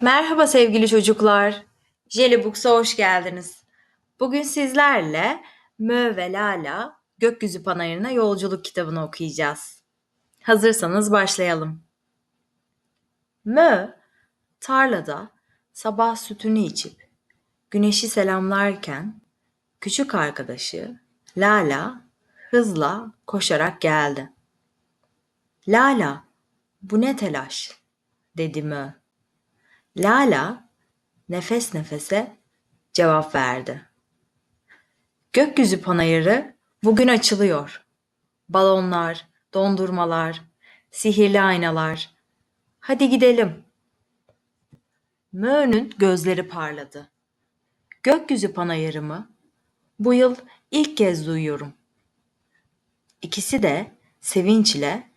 Merhaba sevgili çocuklar. Jellybook'a hoş geldiniz. Bugün sizlerle Mö ve Lala Gökyüzü Panayırı'na yolculuk kitabını okuyacağız. Hazırsanız başlayalım. Mö tarlada sabah sütünü içip güneşi selamlarken küçük arkadaşı Lala hızla koşarak geldi. Lala, bu ne telaş? dedi Mö. Lala nefes nefese cevap verdi. Gökyüzü panayırı bugün açılıyor. Balonlar, dondurmalar, sihirli aynalar. Hadi gidelim. Mö'nün gözleri parladı. Gökyüzü panayırımı bu yıl ilk kez duyuyorum. İkisi de sevinçle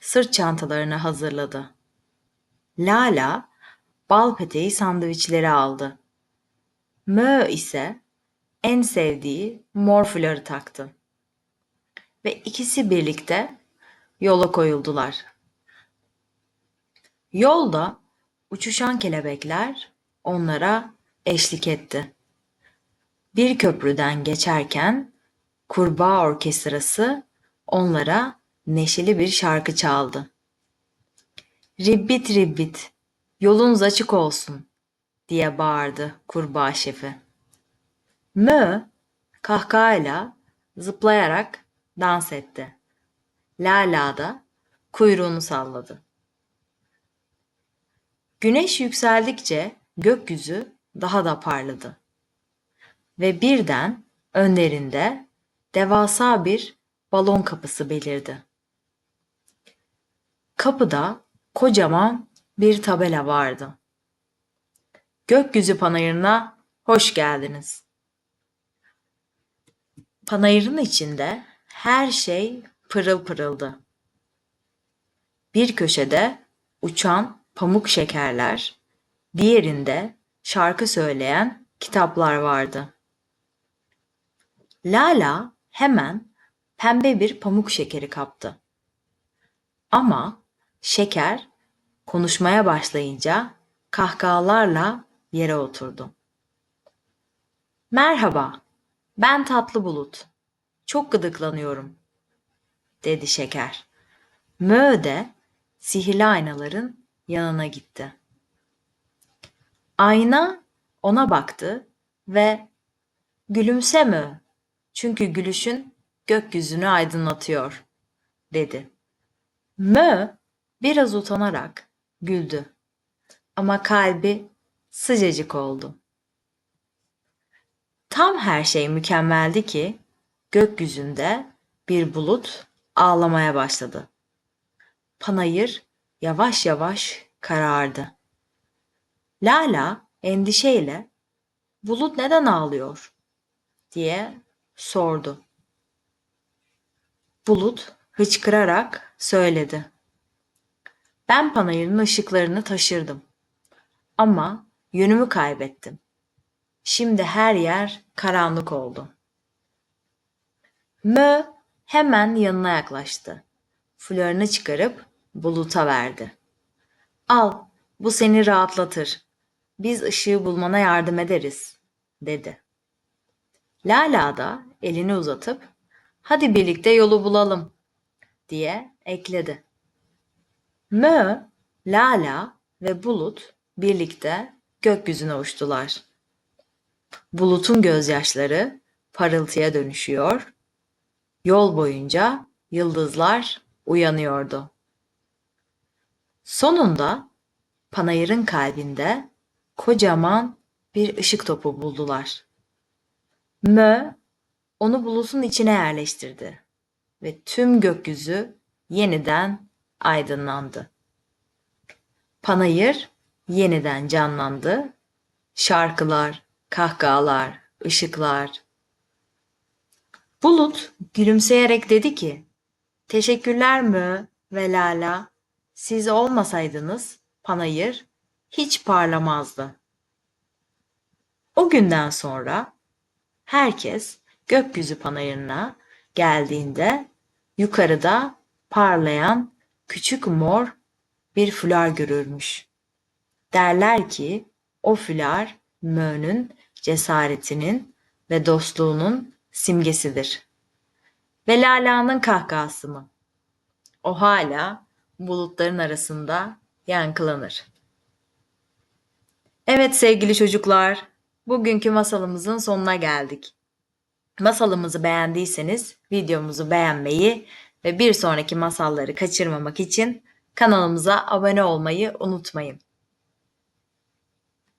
sırt çantalarını hazırladı. Lala bal peteği sandviçleri aldı. Mö ise en sevdiği mor fuları taktı. Ve ikisi birlikte yola koyuldular. Yolda uçuşan kelebekler onlara eşlik etti. Bir köprüden geçerken kurbağa orkestrası onlara neşeli bir şarkı çaldı. Ribbit ribbit, yolunuz açık olsun diye bağırdı kurbağa şefi. Mö kahkahayla zıplayarak dans etti. Lala da kuyruğunu salladı. Güneş yükseldikçe gökyüzü daha da parladı. Ve birden önlerinde devasa bir balon kapısı belirdi. Kapıda kocaman bir tabela vardı. Gökyüzü panayırına hoş geldiniz. Panayırın içinde her şey pırıl pırıldı. Bir köşede uçan pamuk şekerler, diğerinde şarkı söyleyen kitaplar vardı. Lala hemen pembe bir pamuk şekeri kaptı. Ama şeker konuşmaya başlayınca kahkahalarla yere oturdu. Merhaba, ben Tatlı Bulut. Çok gıdıklanıyorum, dedi şeker. Mö de sihirli aynaların yanına gitti. Ayna ona baktı ve gülümse Mö, çünkü gülüşün gökyüzünü aydınlatıyor, dedi. Mö biraz utanarak güldü ama kalbi sıcacık oldu. Tam her şey mükemmeldi ki gökyüzünde bir bulut ağlamaya başladı. Panayır yavaş yavaş karardı. Lala endişeyle bulut neden ağlıyor diye sordu. Bulut hıçkırarak söyledi. Ben panayırın ışıklarını taşırdım. Ama yönümü kaybettim. Şimdi her yer karanlık oldu. Mö hemen yanına yaklaştı. Flörünü çıkarıp buluta verdi. Al, bu seni rahatlatır. Biz ışığı bulmana yardım ederiz, dedi. Lala da elini uzatıp, hadi birlikte yolu bulalım, diye ekledi. Mö, Lala ve Bulut birlikte gökyüzüne uçtular. Bulutun gözyaşları parıltıya dönüşüyor. Yol boyunca yıldızlar uyanıyordu. Sonunda panayırın kalbinde kocaman bir ışık topu buldular. Mö onu bulutun içine yerleştirdi ve tüm gökyüzü yeniden aydınlandı. Panayır yeniden canlandı. Şarkılar, kahkahalar, ışıklar. Bulut gülümseyerek dedi ki, Teşekkürler Mö ve Lala. Siz olmasaydınız panayır hiç parlamazdı. O günden sonra herkes gökyüzü panayırına geldiğinde yukarıda parlayan küçük mor bir fular görürmüş. Derler ki o fülar Mö'nün cesaretinin ve dostluğunun simgesidir. Ve Lala'nın kahkahası mı? O hala bulutların arasında yankılanır. Evet sevgili çocuklar, bugünkü masalımızın sonuna geldik. Masalımızı beğendiyseniz videomuzu beğenmeyi ve bir sonraki masalları kaçırmamak için kanalımıza abone olmayı unutmayın.